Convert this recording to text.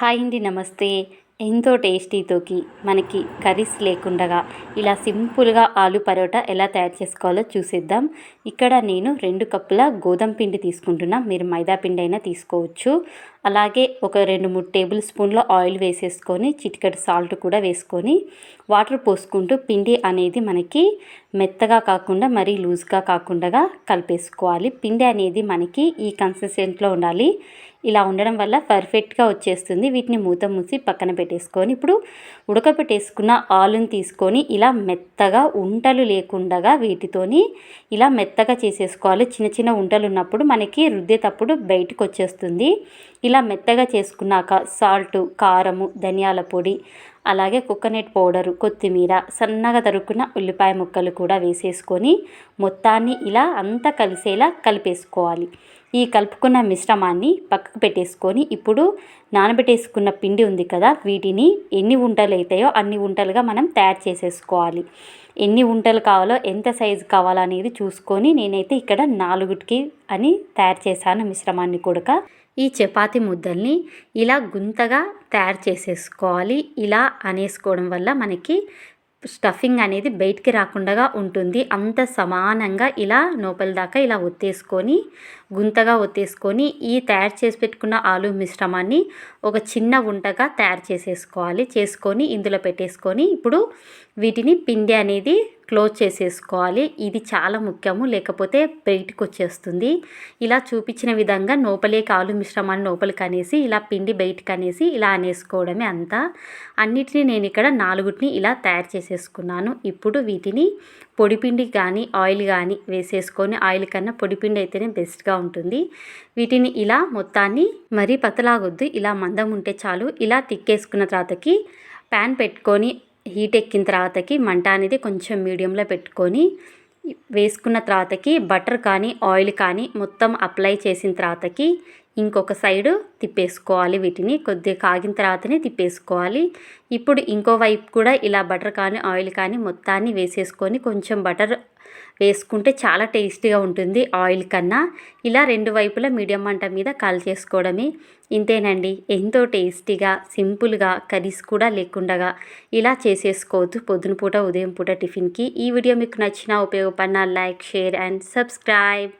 Hi అండి నమస్తే. ఎంతో టేస్టీతోకి మనకి కర్రీస్ లేకుండా ఇలా సింపుల్గా ఆలు పరోటా ఎలా తయారు చేసుకోవాలో చూసేద్దాం. ఇక్కడ నేను రెండు కప్పుల గోధుమ పిండి తీసుకుంటున్నా. మీరు మైదా పిండి అయినా తీసుకోవచ్చు. అలాగే ఒక రెండు మూడు టేబుల్ స్పూన్ల ఆయిల్ వేసేసుకొని చిటికటి సాల్ట్ కూడా వేసుకొని వాటర్ పోసుకుంటూ పిండి అనేది మనకి మెత్తగా కాకుండా మరీ లూజ్గా కాకుండా కలిపేసుకోవాలి. పిండి అనేది మనకి ఈ కన్సిస్టెంట్లో ఉండాలి. ఇలా ఉండడం వల్ల పర్ఫెక్ట్గా వచ్చేస్తుంది. వీటిని మూత మూసి పక్కన పెట్టి పెట్టేసుకొని ఇప్పుడు ఉడకపెట్టేసుకున్న ఆలుని తీసుకొని ఇలా మెత్తగా ఉంటలు లేకుండా వీటితోని ఇలా మెత్తగా చేసేసుకోవాలి. చిన్న చిన్న ఉంటలు ఉన్నప్పుడు మనకి రుద్దేటప్పుడు బయటకు వచ్చేస్తుంది ఇలా మెత్తగా చేసుకున్నాక సాల్ట్ కారము ధనియాల పొడి అలాగే కోకోనట్ పౌడరు కొత్తిమీర సన్నగా తరుక్కున్న ఉల్లిపాయ ముక్కలు కూడా వేసేసుకొని మొత్తాన్ని ఇలా అంతా కలిసేలా కలిపేసుకోవాలి. ఈ కలుపుకున్న మిశ్రమాన్ని పక్కకు పెట్టేసుకొని ఇప్పుడు నానబెట్టేసుకున్న పిండి ఉంది కదా వీటిని ఎన్ని ఉంటలు అవుతాయో అన్ని ఉంటలుగా మనం తయారు చేసేసుకోవాలి. ఎన్ని ఉంటలు కావాలో ఎంత సైజు కావాలో అనేది చూసుకొని నేనైతే ఇక్కడ నాలుగుకి అని తయారు చేశాను మిశ్రమాన్ని కూడా ఈ చపాతి ముద్దల్ని ఇలా గుంతగా తయారు చేసేసుకోవాలి. ఇలా అనేసుకోవడం వల్ల మనకి స్టఫింగ్ అనేది బయటికి రాకుండా ఉంటుంది. అంత సమానంగా ఇలా లోపల దాకా ఇలా ఒత్తేసుకొని గుంతగా ఒత్తేసుకొని ఈ తయారు చేసి పెట్టుకున్న ఆలు మిశ్రమాన్ని ఒక చిన్న ఉంటగా తయారు చేసేసుకోవాలి. చేసుకొని ఇందులో పెట్టేసుకొని ఇప్పుడు వీటిని పిండి అనేది క్లోజ్ చేసేసుకోవాలి. ఇది చాలా ముఖ్యము. లేకపోతే బయటకు వచ్చేస్తుంది ఇలా చూపించిన విధంగా నోపలే కాలు మిశ్రమాన్ని లోపలికి అనేసి ఇలా పిండి బయటకు అనేసి ఇలా అనేసుకోవడమే అంతా. అన్నిటిని నేను ఇక్కడ నాలుగుటిని ఇలా తయారు చేసేసుకున్నాను. ఇప్పుడు వీటిని పొడిపిండి కానీ ఆయిల్ కానీ వేసేసుకొని ఆయిల్ కన్నా పొడిపిండి అయితేనే బెస్ట్గా ఉంటుంది. వీటిని ఇలా మొత్తాన్ని మరీ పతలాగొద్దు. ఇలా మందం ఉంటే చాలు. ఇలా తిక్కేసుకున్న తర్వాతకి ప్యాన్ పెట్టుకొని హీట్ ఎక్కిన తర్వాతకి మంట అనేది కొంచెం మీడియంలో పెట్టుకొని వేసుకున్న తర్వాతకి బటర్ కానీ ఆయిల్ కానీ మొత్తం అప్లై చేసిన తర్వాతకి ఇంకొక సైడు తిప్పేసుకోవాలి వీటిని. కొద్దిగా కాగిన తర్వాతనే తిప్పేసుకోవాలి. ఇప్పుడు ఇంకో వైపు కూడా ఇలా బటర్ కానీ ఆయిల్ కానీ మొత్తాన్ని వేసేసుకొని కొంచెం బటర్ వేసుకుంటే చాలా టేస్టీగా ఉంటుంది ఆయిల్ కన్నా. ఇలా రెండు వైపులా మీడియం మంట మీద కాల్ చేసుకోవడమే ఇంతేనండి. ఎంతో టేస్టీగా సింపుల్గా కర్రీస్ కూడా లేకుండా ఇలా చేసేసుకోవద్దు. పొద్దున పూట ఉదయం పూట టిఫిన్కి. ఈ వీడియో మీకు నచ్చిన ఉపయోగపడిన లైక్ షేర్ అండ్ సబ్స్క్రైబ్.